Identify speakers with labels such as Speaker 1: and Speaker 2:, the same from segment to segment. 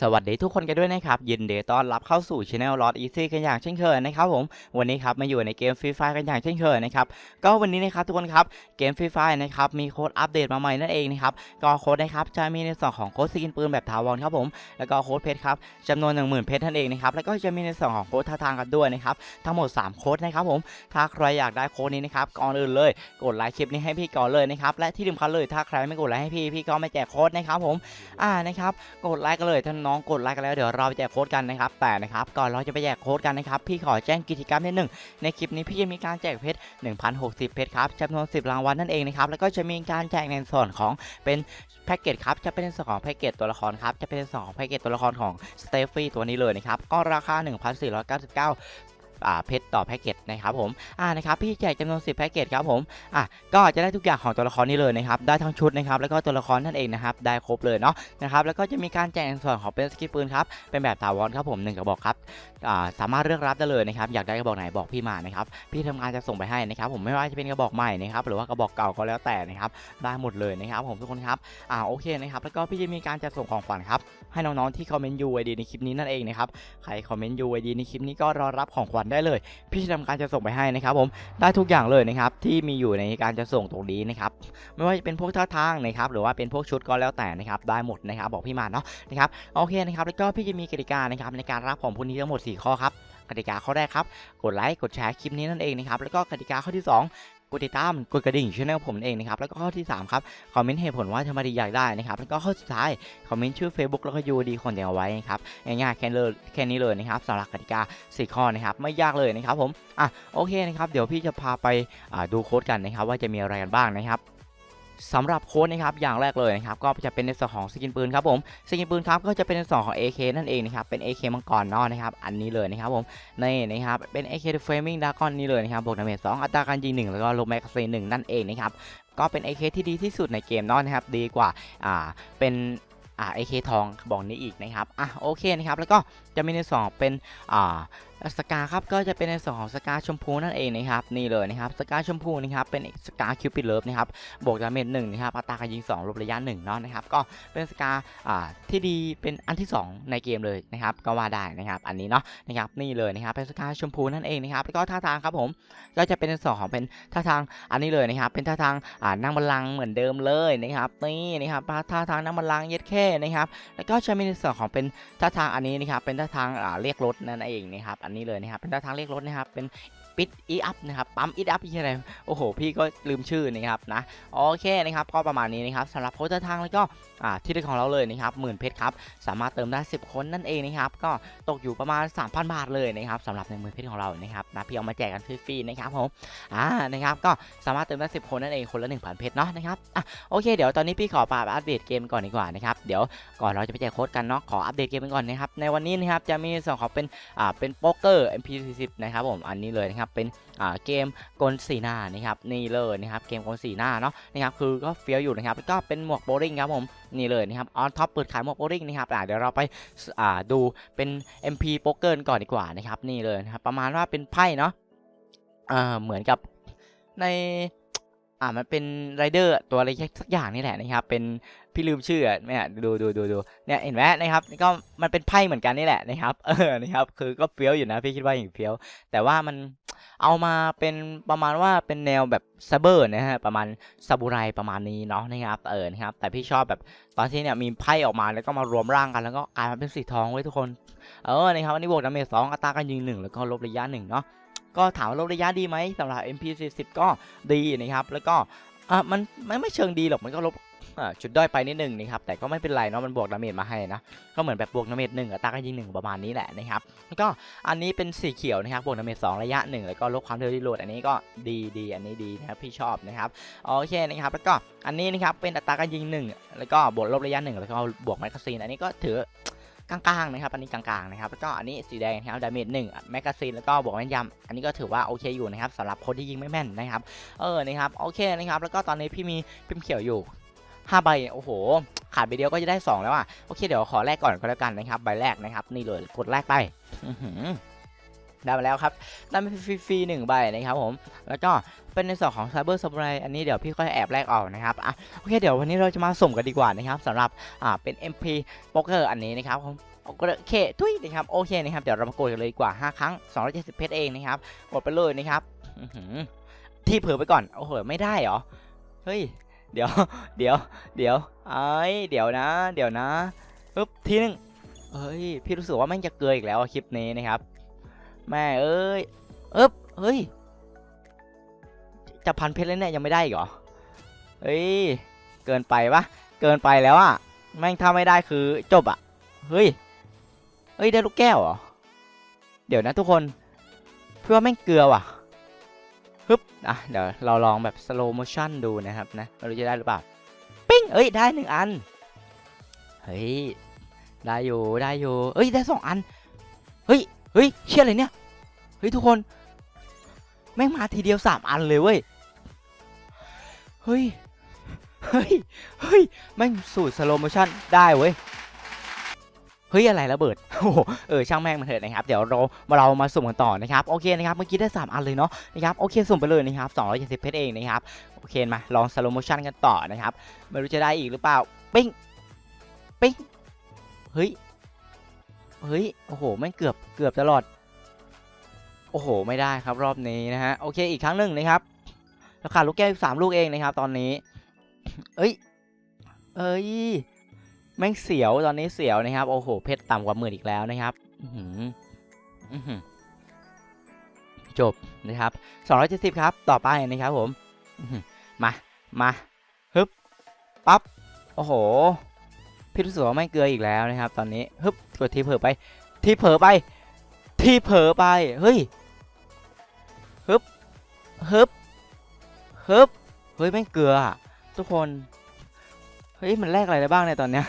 Speaker 1: สวัสดีทุกคนกันด้วยนะครับ ยินดีต้อนรับเข้าสู่ช anel ลอ t อีซี่กันอย่างเช่นเคยนะครับผมวันนี้ครับมาอยู่ในเกมฟรีไฟกันอย่างเช่นเคยนะครับก็วันนี้นะครับทุกคนครับเกมฟรีไฟนะครับมีโค้ดอัปเดตมาใหม่นั่นเองนะครับก็โค้ดนะครับจะมีในส่วนของโค้ดสกินปืนแบบถาวรครับผมแล้วก็โค้ดเพชรครับจำนวน 10,000 เพชรนั่นเองนะครับแล้วก็จะมีในส่วนของโค้ดท่าทางกันด้วยนะครับทั้งหมด 3 โค้ดนะครับผมถ้าใครอยากได้โค้ดนี้นะครับก่อนอื่นเลย กดไลค์คลิปนี้ให้พี่ก่อนเลยนะครับและที่สำคัญเลยถ้าใครไม่กดไลค์ให้พี่พี่ก็ไม่แจกโค้ดนะครับผมอ่านะครับกดไลค์กันเลยถ้านน้องกดไลค์กันแล้วเดี๋ยวเราไปแจกโค้ดกันนะครับแต่นะครับก่อนเราจะไปแจกโค้ดกันนะครับพี่ขอแจ้งกิจกรรมนิดหนึ่งในคลิปนี้พี่จะมีการแจกเพชร1,060 เพชรครับจำนวน 10 รางวัลนั่นเองนะครับแล้วก็จะมีการแจกในส่วนของเป็นแพ็กเกจครับจะเป็นส่วนของแพ็กเกจตัวละครครับจะเป็นส่วนของแพ็กเกจตัวละครของสเตฟฟี่ตัวนี้เลยนะครับก็ราคา 1,499อ่า เพชรต่อแพ็กเกจนะครับผมอ่านะครับพี่แจกจำนวน10แพ็กเกจครับผมอะก็จะได้ทุกอย่างของตัวละครนี้เลยนะครับได้ทั้งชุดนะครับแล้วก็ตัวละครนั่นเองนะครับได้ครบเลยเนาะนะครับแล้วก็จะมีการแจกในส่วนของเป็นสกิปปืนครับเป็นแบบถาวรครับผมหนึ่งกระบอกครับอ่าสามารถเลือกรับได้เลยนะครับอยากได้กระบอกไหนบอกพี่มานะครับพี่ทำงานจะส่งไปให้นะครับผมไม่ว่าจะเป็นกระบอกใหม่นะครับหรือว่ากระบอกเก่าก็แล้วแต่นะครับได้หมดเลยนะครับผมทุกคนครับอ่าโอเคนะครับแล้วก็พี่จะมีการจัดส่งของขวัญครับให้น้องๆที่คอมเมนต์ UID ในคลิปนี้นั่นเองนะครับใครคอมเมนต์ UID ในคลิปนี้ก็รอรับของขวัญได้เลย พี่จะทำการจะส่งไปให้นะครับผมได้ทุกอย่างเลยนะครับที่มีอยู่ในการจะส่งตรงนี้นะครับไม่ว่าจะเป็นพวกท่าทางนะครับหรือว่าเป็นพวกชุดก็แล้วแต่นะครับได้หมดนะครับบอกพี่มาเนาะนะครับโอเคนะครับแล้วก็พี่จะมีกติกานะครับในการรับของพวกนี้ทั้งหมด 4 ข้อครับกติกาข้อแรกครับ กดไลค์ กดแชร์คลิปนี้นั่นเองนะครับ แล้วก็กติกาข้อที่ 2 กดติดตามกดกระดิ่งช่องผมเองนะครับแล้วก็ข้อที่ 3 ครับคอมเมนต์เหตุผลว่าทำไมดีอยากได้นะครับแล้วก็ข้อสุดท้ายคอมเมนต์ชื่อ Facebook แล้วก็ยูดีคนเดียวไว้นะครับง่ายๆแค่เลยแค่นี้เลยนะครับสำหรับกติกาสี่ข้อนะครับไม่ยากเลยนะครับผมอะโอเคนะครับเดี๋ยวพี่จะพาไปดูโค้ดกันนะครับว่าจะมีอะไรกันบ้างนะครับ สำหรับโค้ดนะครับอย่างแรกเลยนะครับก็จะเป็นในส่วนของสกินปืนครับผมสกินปืนครับก็จะเป็นในส่วนของ AK นั่นเองนะครับเป็น AK มังกรนาะนะครับอันนี้เลยนะครับผมนี่นะครับเป็น AK The Flaming Dragon นี่เลยนะครับบวกดาเมจ2อัตราการยิง 1 แล้วก็ลบแมกกาซีน1นั่นเองนะครับก็เป็น AK ที่ดีที่สุดในเกมนาะนะครับดีกว่าอ่าเป็นอ่า AK ทองบอกนี้อีกนะครับอะโอเคนะครับแล้วก็จะมีในส่วนของเป็นอ่า สกาครับก็จะเป็นในส่วนของสกาชมพูนั่นเองนะครับนี่เลยนะครับสกาชมพูนะครับเป็นสกาคิวปิดเลิฟนะครับบวกดาเมจหนึ่งนะครับอัตราการยิง2ลบระยะ1เนาะนะครับก็เป็นสกาอ่าที่ดีเป็นอันที่ 2 ในเกมเลยนะครับก็ว่าได้นะครับอันนี้เนาะนะครับนี่เลยนะครับเป็นสกาชมพูนั่นเองนะครับแล้วก็ท่าทางครับผมก็จะเป็นในส่วนของเป็นท่าทางอันนี้เลยนะครับเป็นท่าทางอ่านั่งบัลลังเหมือนเดิมเลยนะครับนี่นะครับท่าทางนั่งบัลลังเย็ดแค่นะครับแล้วก็จะมีในส่วนของเป็นท่าทางอันนี้นะครับเป็นท่าทางอ่าเรียกรถนั่นเองนะครับอันนี้เลยนะครับเป็นท่าทางเรียกรถนะครับเป็น ปิดอีอัพนะครับปั๊มอีอัพที่อะไรโอ้โห พี่ก็ลืมชื่อนะครับนะโอเคนะครับก็ประมาณนี้นะครับสำหรับโพสต์ทางแล้วก็ที่เด็ดของเราเลยนะครับหมื่นเพชรครับสามารถเติมได้ 10 คนนั่นเองนะครับก็ตกอยู่ประมาณ 3,000 บาทเลยนะครับสำหรับในหมื่นเพชรของเรานะครับนะพี่เอามาแจกกันฟรีๆนะครับผมอ่านะครับก็สามารถเติมได้ 10 คนนั่นเองคนละ1,000เพชรเนาะนะครับอะโอเคเดี๋ยวตอนนี้พี่ขอปาอัปเดตเกมก่อนดีกว่านะครับเดี๋ยวก่อนเราจะไปแจกโค้ดกันเนาะขออัปเดตเกมกันก่อนนะครับในวันนี้นะครับจะมีส่วนของเป็นอ่าเป็นโป๊กเกอร์ MP40 นะครับผมอันนี้เลยนะครับเป็นเกมกลสีหน้านะครับนี่เลยนะครับเกมกลสีหน้าเนาะนะครับคือก็เฟี้ยวอยู่นะครับก็เป็นหมวกโบลิ่งครับผมนี่เลยนะครับออนท็อปเปิดขายหมวกโบลิ่งนะครับเดี๋ยวเราไปดูเป็น MP โป๊กเกอร์ก่อนดีกว่านะครับนี่เลยนะครับประมาณว่าเป็นไพ่เนาะเหมือนกับในอ่ามันเป็นไรเดอร์ตัวอะไรสักอย่างนี่แหละนะครับเป็นพี่ลืมชื่อเนี่ยดูดูดูดูเนี่ยเห็นไหมนะครับก็มันเป็นไพ่เหมือนกันนี่แหละนะครับเออนะครับคือก็เฟี้ยวอยู่นะพี่คิดว่าอย่างเฟี้ยว แต่ว่ามัน เอามาเป็นประมาณว่าเป็นแนวแบบซับเบอร์นะฮะประมาณซาบูไรประมาณนี้เนาะนะครับเออนะครับแต่พี่ชอบแบบตอนที่เนี่ยมีไพ่ออกมาแล้วก็มารวมร่างกันแล้วก็กลายมาเป็นสีทองไว้ยทุกคนเออนะครับอันนี้บวกดาเมจสองอัตราการยิงหนึ่งแล้วก็ลบระยะหนึ่งเนาะก็ถามว่าลบระยะดีไหมสำหรับ MP40 ก็ดีนะครับแล้วก็อะมันมันไม่เชิงดีหรอกมันก็ลบ จุดด้อยไปนิดนึงนะครับแต่ก็ไม่เป็นไรเนาะมันบวกดาเมจมาให้นะก็เหมือนแบบบวกดาเมจหนึ่งอัตราการยิงหนึ่งประมาณนี้แหละนะครับแล้วก็อันนี้เป็นสีเขียวนะครับบวกดาเมจสองระยะหนึ่งแล้วก็ลดความเร็วรีโหลดอันนี้ก็ดีดีอันนี้ดีนะครับพี่ชอบนะครับโอเคนะครับแล้วก็อันนี้นะครับเป็นอัตราการยิงหนึ่งแล้วก็บวกลบระยะหนึ่งแล้วก็บวกแมกกาซีนอันนี้ก็ถือกลางๆนะครับอันนี้กลางๆนะครับแล้วก็อันนี้สีแดงนะครับดาเมจหนึ่งแมกกาซีนแล้วก็บวกแม่นยำอันนี้ก็ถือว่าโอเคอยู่นะครับสำหรับคนที่ยิงไม่แม่นนะครับเออนะครับโอเคนะครับแล้วก็ตอนนี้พี่มีพิมพ์เขียวอยู่ 5ใบโอ้โห ขาดใบเดียวก็จะได้2แล้วอะโอเคเดี๋ยวขอแรกก่อนก็แล้วกันนะครับใบแรกนะครับนี่เลยกดแรกไปได้มาแล้วครับได้มาฟรีๆหนึ่งใบนะครับผม แล้วก็เป็นในส่วนของ Cyber Samurai อันนี้เดี๋ยวพี่ค่อยแอบแลกออกนะครับอะโอเคเดี๋ยววันนี้เราจะมาสุ่มกันดีกว่านะครับสำหรับอ่าเป็น MP Poker อันนี้นะครับผมโอเคทุยนะครับโอเคนะครับเดี๋ยวเรามากดกันเลยดีกว่า 5 ครั้ง 270 เพชรเองนะครับกดไปเลยนะครับที่เผื่อไปก่อนโอ้โหไม่ได้เหรอเฮ้ย เดี๋ยว เดี๋ยว เดี๋ยวไอ้ยเดี๋ยวนะ เดี๋ยวนะปึ๊บทีหนึงเฮ้ย พี่รู้สึกว่าแม่งจะเกลืออีกแล้วคลิปนี้นะครับ แม่เอ้ยเอ๊บเฮ้ย จะพันเพชรแล้วเนี่ยยังไม่ได้อีกเหรอ เฮ้ย เกินไปปะเกินไปแล้วอะแม่งถ้าไม่ได้คือจบอะเฮ้ย เฮ้ยได้ลูกแก้วเหรอ เดี๋ยวนะทุกคนเพื่อแม่งเกลือว่ะ ฮึบอะเดี๋ยวเราลองแบบ slow motion ดูนะครับนะไม่รู้จะได้หรือเปล่า ปิ้ง เอ้ย ได้หนึ่งอัน เฮ้ย ได้อยู่ ได้อยู่ เอ้ย ได้สองอัน เฮ้ย เฮ้ย เชื่ออะไรเนี่ย เฮ้ย ทุกคน แม่งมาทีเดียวสามอันเลยเว้ย เฮ้ย เฮ้ย เฮ้ย แม่งสูตรสโลโมชั่นได้เว้ย เฮ้ยอะไรระเบิดโอ้โหเออช่างแม่งมันเถอะนะครับเดี๋ยวเรามาเรามาสุ่มกันต่อนะครับโอเคนะครับเมื่อกี้ได้ 3 อันเลยเนาะนะครับโอเคสุ่มไปเลยนะครับ270เพชรเองนะครับโอเคมาลองสโลโมชั่นกันต่อนะครับไม่รู้จะได้อีกหรือเปล่าปิ้งปิ้งเฮ้ยเฮ้ยโอ้โหแม่งเกือบเกือบตลอดโอ้โห ไม่ได้ครับรอบนี้นะฮะโอเคอีกครั้งหนึ่งนะครับราคาลูกแก้วสามลูกเองนะครับ ตอนนี้ เอ้ย เอ้ย แม่งเสียวตอนนี้เสียวนะครับ โอ้โห เพชรต่ำกว่าหมื่นอีกแล้วนะครับอื้อหืออื้อหือจบนะครับ270ครับ ต่อไปนะครับผมมา มาฮึบปั๊บ โอ้โห พี่รู้สึกว่าไม่เกลืออีกแล้วนะครับ ตอนนี้ฮึบกดทีเผลอไป ทีเผลอไป ทีเผลอไป เฮ้ยฮึบฮึบฮึบเฮ้ยแม่งเกลือ ทุกคน เฮ้ย มันแลกอะไรได้บ้างในตอนเนี้ย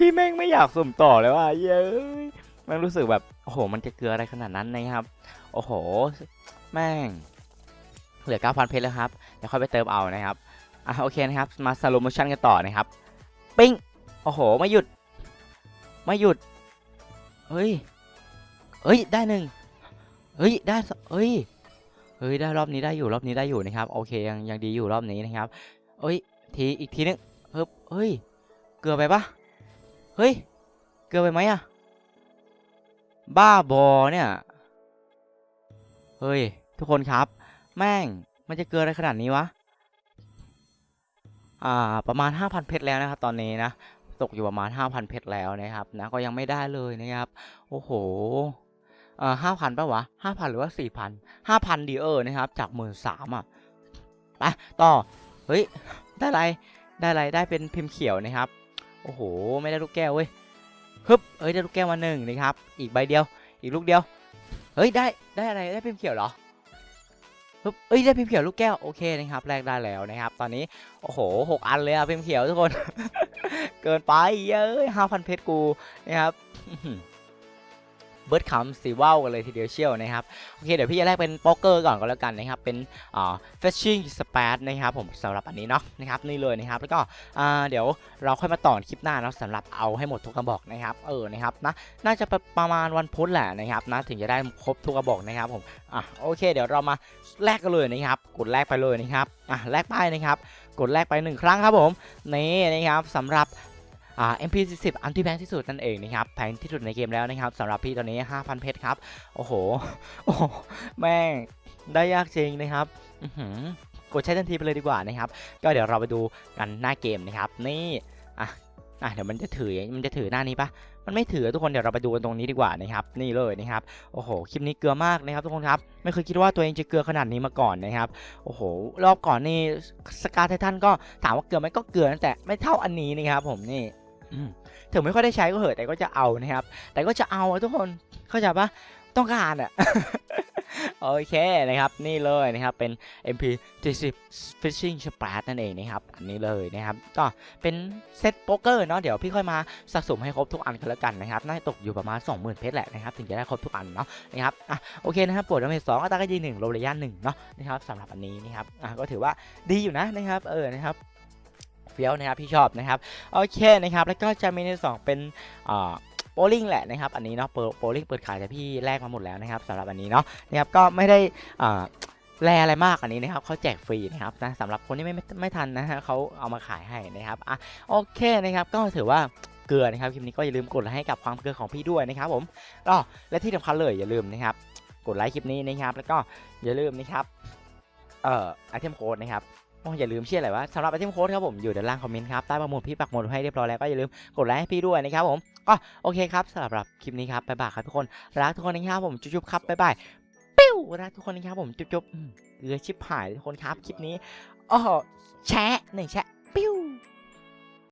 Speaker 1: พี่แม่งไม่อยากสุ่มต่อเลยว่ะเย้ยแม่งรู้สึกแบบโอ้โห มันจะเกลืออะไรขนาดนั้นนะครับ โอ้โห แม่ง เหลือ 9,000 เพชรแล้วครับ เดี๋ยวค่อยไปเติมเอานะครับ อะโอเคนะครับ มาสโลโมชั่นกันต่อนะครับ ปิ้ง โอ้โห ไม่หยุด ไม่หยุด เฮ้ย เฮ้ย ได้หนึ่งเฮ้ย ได้เฮ้ย เฮ้ย ได้รอบนี้ได้อยู่รอบนี้ได้อยู่นะครับ โอเคยังยังดีอยู่รอบนี้นะครับเฮ้ย ทีอีกทีนึงเฮ้ยเฮ้ยเกลือไปปะ เฮ้ย เกลือไปไหมอะบ้าบอเนี่ย เฮ้ย ทุกคนครับ แม่ง มันจะเกลืออะไรขนาดนี้วะ อ่า ประมาณ 5,000 เพชรแล้วนะครับ ตอนนี้นะ ตกอยู่ประมาณ 5,000 เพชรแล้วนะครับ นะ ก็ยังไม่ได้เลยนะครับ โอ้โหเอ่อห้าพันป่ะวะห้าพันหรือว่าสี่พันห้าพันดีเออร์นะครับ จากหมื่นสามอะ ไป ต่อ เฮ้ย ได้อะไร ได้อะไร ได้เป็นพิมพ์เขียวนะครับ โอ้โห ไม่ได้ลูกแก้วเว้ยฮึบเฮ้ยได้ลูกแก้วมาหนึ่งนะครับ อีกใบเดียว อีกลูกเดียว เฮ้ยได้ได้อะไรได้พิมพ์เขียวเหรอฮึบเอ้ยได้พิมพ์เขียวลูกแก้วโอเคนะครับแลกได้แล้วนะครับ ตอนนี้โอ้โหหกอันเลยอะพิมพ์เขียวทุกคน เกินไปเย้ยห้าพันเพชรกูนะครับ เบิร์ดคัมสีว่าวกันเลยทีเดียวเชียวนะครับโอเคเดี๋ยวพี่จะแรกเป็นโป๊กเกอร์ก่อนก็แล้วกันนะครับเป็นอ่าเฟชชิ่งสเปซนะครับผมสำหรับอันนี้เนาะนะครับนี่เลยนะครับแล้วก็อ่าเดี๋ยวเราค่อยมาต่อคลิปหน้าเนาะสำหรับเอาให้หมดทุกกระบอกนะครับเออนะครับนะน่าจะประมาณวันพุธแหละนะครับนะถึงจะได้ครบทุกกระบอกนะครับผมอะโอเค เดี๋ยวเรามาแลกกันเลยนะครับกดแลกไปเลยนะครับอะแลกไปนะครับกดแลกไปหนึ่งครั้งครับผมนี่นะครับสำหรับ อ่า MP40 อันที่แพงที่สุดนั่นเองนะครับแพงที่สุดในเกมแล้วนะครับสำหรับพี่ตอนนี้ 5,000 เพชรครับ โอ้โหโอ้แม่งได้ยากจริงนะครับอื้อหือกดใช้ทันทีไปเลยดีกว่านะครับ ก็เดี๋ยวเราไปดูกันหน้าเกมนะครับ นี่อะอะเดี๋ยวมันจะถือมันจะถือหน้านี้ปะมันไม่ถือทุกคนเดี๋ยวเราไปดูกันตรงนี้ดีกว่านะครับ นี่เลยนะครับโอ้โหคลิปนี้เกลือมากนะครับทุกคนครับไม่เคยคิดว่าตัวเองจะเกลือขนาดนี้มาก่อนนะครับโอ้โหรอบก่อนนี่สกาไททันก็ถามว่าเกลือไหมก็เกลือแต่ไม่เท่าอันนี้นะครับผมนี่ ถึงไม่ค่อยได้ใช้ก็เหอะแต่ก็จะเอานะครับ แต่ก็จะเอาทุกคนเข้าใจปะต้องการอะโอเคนะครับนี่เลยนะครับเป็น MP 70 Fishing s p r a t นั่นเองนะครับอันนี้เลยนะครับก็เป็นเซตโป๊กเกอร์เนาะเดี๋ยวพี่ค่อยมาสะสมให้ครบทุกอันกันแล้วกันนะครับน่าจะตกอยู่ประมาณ 20,000 เพชรแหละนะครับถึงจะได้ครบทุกอันเนาะนะครับอะโอเคนะครับปวดดาเมจสองอัตราการยิงหนึ่งโลระยะหนึ่งเนาะนะครับสำหรับอันนี้นะครับอะก็ถือว่าดีอยู่นะนะครับเออนะครับ ฟี้ยวนะครับพี่ชอบนะครับโอเคนะครับแล้วก็จะมีในสองเป็นอ่าโปลิงแหละนะครับอันนี้เนาะโปลิงเปิดขายแต่พี่แลกมาหมดแล้วนะครับสำหรับอันนี้เนาะนะครับก็ไม่ได้อ่าแลอะไรมากอันนี้นะครับเขาแจกฟรีนะครับนะสำหรับคนที่ไม่ไม่ไม่ทันนะฮะเขาเอามาขายให้นะครับอะโอเคนะครับก็ถือว่าเกลือนะครับคลิปนี้ก็อย่าลืมกดไลค์ให้กับความเกลือของพี่ด้วยนะครับผมก็และที่สำคัญเลยอย่าลืมนะครับกดไลค์คลิปนี้นะครับแล้วก็อย่าลืมนะครับเอ่อไอเทมโค้ดนะครับ โอ้อย่าลืมเชื่ออะไรวะสำหรับไอเทมโค้ดครับผมอยู่ด้านล่างคอมเมนต์ครับใต้ประมูลพี่ปักหมุดให้เรียบร้อยแล้วก็อย่าลืมกดไลค์ให้พี่ด้วยนะครับผมก็โอเคครับสำหรับคลิปนี้ครับบ๊ายบายครับทุกคนรักทุกคนนะครับผมจุ๊บๆครับบ๊ายบายปิ้วรักทุกคนนะครับผมจุ๊บๆเกลือชิบหายทุกคนครับคลิปนี้อ๋อแชะหนึ่งแชะ